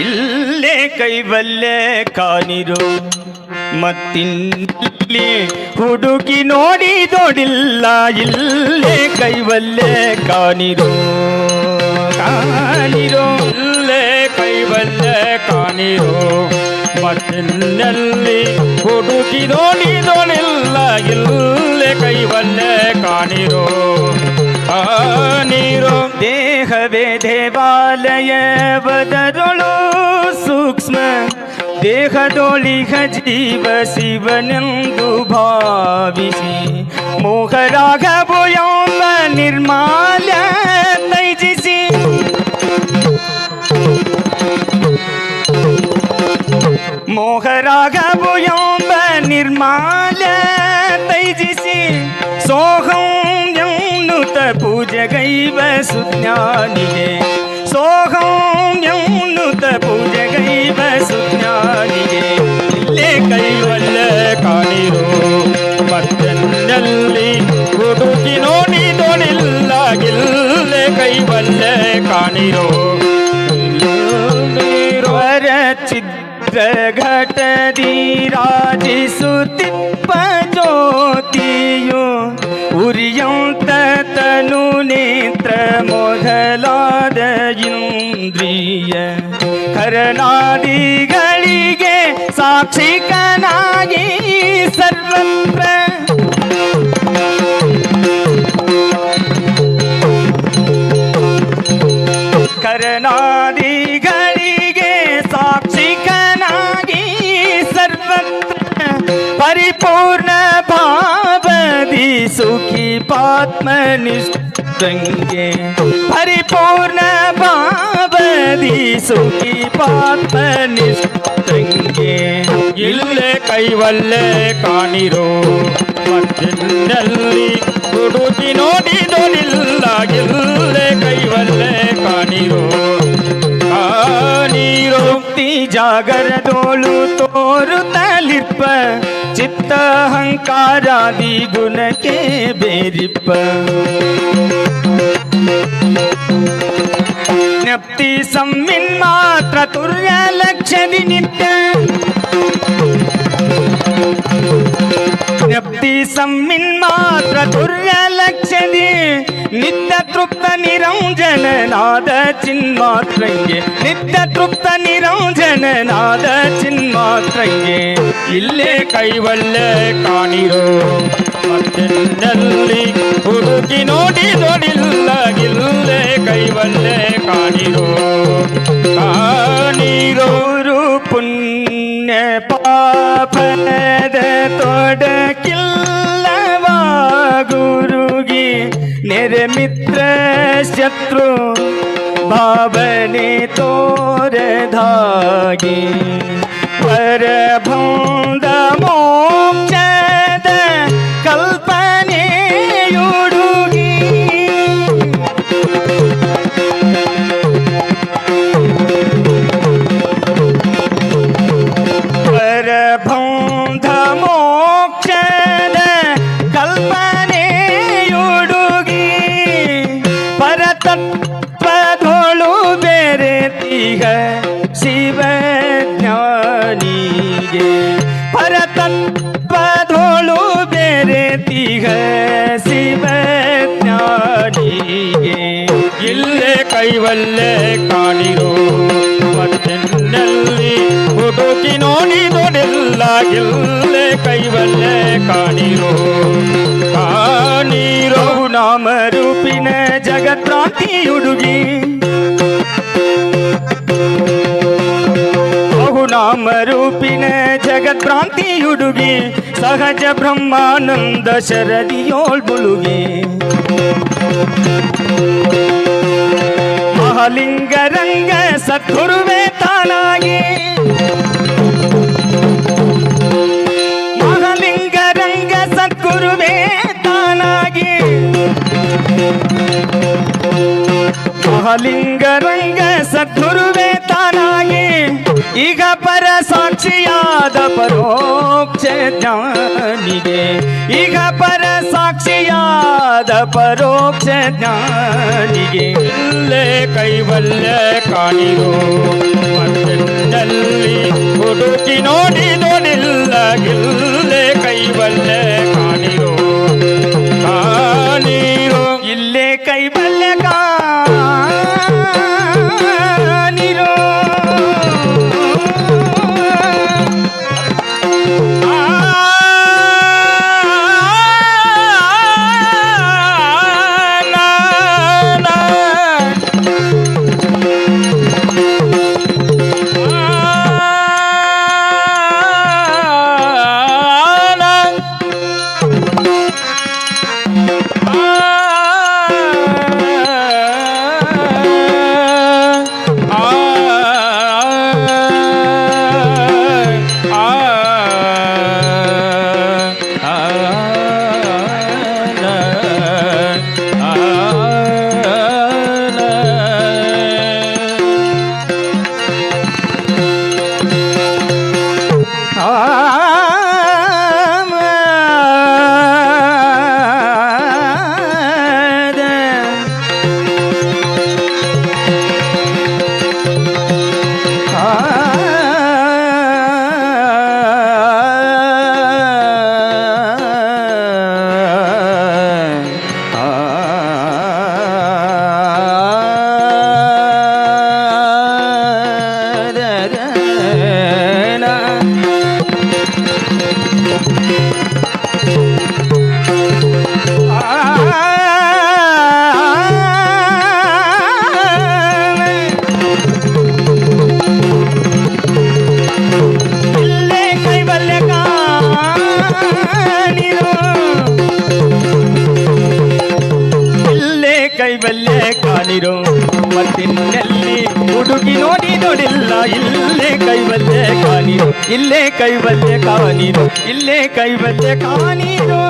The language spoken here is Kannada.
ಇಲ್ಲೇ ಕೈವಲ್ಲೆ ಕಾನಿರು ಮತ್ತಿಲ್ಲಿ ಹುಡುಕಿ ನೋಡಿದೋಡಿಲ್ಲ ಇಲ್ಲೇ ಕೈವಲ್ಲೆ ಕಾಣಿರು ಕಾಣಿರೋ ಇಲ್ಲೇ ಕೈವಲ್ಲೆ ಕಾಣಿರೋ. ಮತ್ತಿನ್ನೆಲ್ಲಿ ಹುಡುಕಿ ನೋಡಿದೋಳಿಲ್ಲ ಇಲ್ಲೇ ಕೈವಲ್ಲೆ ಕಾಣಿರೋ. ಕಾಣಿರೋ ದೇಹವೇ ದೇವಾಲಯ ಬದರೊಳು ಸೂಕ್ಷ್ಮ ದೇಹದೊಳಿಗ ಜೀವ ಶಿವನೆಂದು ಭಾವಿಸಿ. ಮೋಹರಾಘವು ನಿರ್ಮಾಲ ನಿರ್ಮಾಲ್ಯ മോഹരാഗവുയോമ്പ നിർമാല തൈജിസി സോഹം യൗന്നുത പൂജകൈവ സുജ്ഞാനിയെ സോഹം യൗന്നുത പൂജകൈവ സുജ്ഞാനിയെ ഇല്ലേ കൈവല്ല കാണിരോ മറ്റന്നല്ലേ ಘಟದಿ ರಾಜಿಸುತ್ತಿಪ್ಪ ಜ್ಯೋತಿಯು ಉರಿಯಂತ ತನು ನೇತ್ರ ಮೊದಲಾದ ಇಂದ್ರಿಯ ಕರನಾದಿಗಳಿಗೆ ಸಾಕ್ಷಿಕನಾಗಿ ಸರ್ವತ್ರ ಪಾತ್ಮನಿಷ್ಠಂಗೆ ಪರಿಪೂರ್ಣ ಭಾವದಿ ಸುಖಿ ಪಾತ್ಮನಿಷ್ಠಂಗೆ. ಇಲ್ಲೇ ಕೈವಲ್ಲೆ ಕಾಣಿರೋ ಮತ್ತಿನ್ನೆಲ್ಲಿ ಹುಡುಕಿ ನೋಡಿದೋಳಿಲ್ಲ ಇಲ್ಲೇ ಕೈವಲ್ಲೆ ಕಾಣಿರೋ ಕಾಣಿರೋಕ್ತಿ ಜಾಗರದೋಳು लिप चित्त अहंकार आदि गुण के बेरिप। नप्ति सम्मिन् मात्र तुर्य लक्षणि नित्य। ಸಮ್ಮಿನ್ ಮಾತ್ರ ತುರ್ಯ ಲಕ್ಷದಿ ನಿತ್ಯ ತೃಪ್ತ ನಿರಂಜನನಾದ ಚಿನ್ಮಾತ್ರಂಗೆ ನಿತ್ಯ ತೃಪ್ತ ನಿರಂಜನನಾದ ಚಿನ್ಮಾತ್ರಂಗೆ ಇಲ್ಲೇ ಕೈವಲ್ಲೆ ಕಾಣಿರೋ ಮತ್ತೆನ್ನೆಲ್ಲಿ ಹುಡುಕಿ ನೋಡಿದೋಡಿಲ್ಲ ಇಲ್ಲೇ ಕೈವಲ್ಲೆ ಕಾಣಿರೋ ಕಾಣಿರೋ ನೆರೆಮಿತ್ರ ಶತ್ರು ಭಾವನೆ ತೋರದಾಗಿ ಪರಭಂದ ಕೈವಲ್ಲೆ ಕಾಣಿರೋ ಮತ್ತೆನ್ನೆಲ್ಲಿ ಹುಡುಕಿ ನೋಡಿದೊಡೆಲ್ಲ ಇಲ್ಲೇ ಕೈವಲ್ಲೆ ಕಾಣಿರೋ ಕಾಣಿರೋ ನಾಮ ರೂಪಿನ ಜಗತ್ರಾಂತಿಯುಡುಗಿ ಬಹುನಾಮ ರೂಪಿನ ಜಗತ್ರಾಂತಿಯುಡುಗಿ ಸಹಜ ಬ್ರಹ್ಮಾನಂದ ಶರದಿಯೋಳ್ ಮುಳುಗಿ ಮಹಾಲಿಂಗ ರಂಗ ಸದ್ಗುರುವೇ ತಾನಾಗಿ. ಮಹಾಲಿಂಗ ರಂಗ ಸದ್ಗುರುವೇ ತಾನಾಗಿ. ಮಹಾಲಿಂಗ ರಂಗ ಸದ್ಗುರುವೇ ತಾನಾಗಿ. ಈಗ ಪರ ಸಾಕ್ಷಿಯಾದ ಪರೋಕ್ಷ ಜ್ಞಾನಿಗೆ. ಈಗ ಪರ ಸಾಕ್ಷಿಯಾದ ಪರೋಕ್ಷ ಜ್ಞಾನಿಗೆ. ಇಲ್ಲೇ ಕೈವಲ್ಯ ಕಾಣಿರೋ. ಮತ್ತೆಲ್ಲಿ ಹುಡುಕಿ ನೋಡಿ, ನೋಡಿಲ್ಲ. ಇಲ್ಲೇ ಕೈವಲ್ಯ ಹುಡುಗಿ ನೋಡಿ ನೋಡಿಲ್ಲ ಇಲ್ಲೇ ಕೈವಲ್ಲೆ ಕಾಣಿರೋ ಇಲ್ಲೇ ಕೈವಲ್ಲೆ ಕಾಣಿರೋ ಇಲ್ಲೇ ಕೈವಲ್ಲೆ ಕಾಣಿರೋ